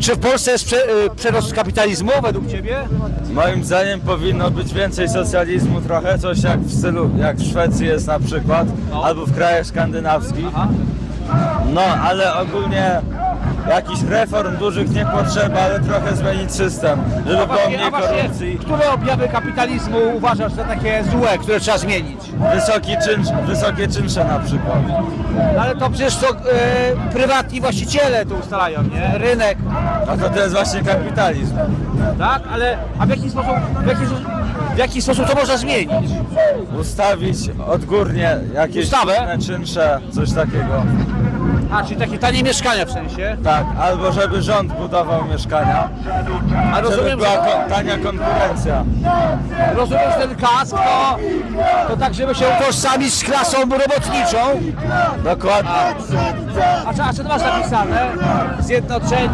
Czy w Polsce jest prze, y, przerost kapitalizmu według Ciebie? Moim zdaniem powinno być więcej socjalizmu trochę, coś jak w stylu, jak w Szwecji jest na przykład, albo w krajach skandynawskich. No, ale ogólnie jakichś reform dużych nie potrzeba, ale trochę zmienić system, żeby było Właśnie, mniej a właśnie, korupcji. które objawy kapitalizmu uważasz za takie złe, które trzeba zmienić? Wysoki czynsz, wysokie czynsze na przykład. No ale to przecież to y, prywatni właściciele tu ustalają, nie? Rynek, No to to jest właśnie kapitalizm. tak? Ale a w jaki sposób, w jaki, w jaki sposób to można zmienić? Ustawić odgórnie jakieś Ustawę? inne czynsze, coś takiego. A, czyli takie tanie mieszkania w sensie? Tak, albo żeby rząd budował mieszkania, A żeby rozumiem, była że, tania konkurencja. rozumiem, że ten kask to, to tak, żeby się utożsamić z klasą robotniczą. Dokładnie. A, czy- a co to masz napisane? Zjednoczeni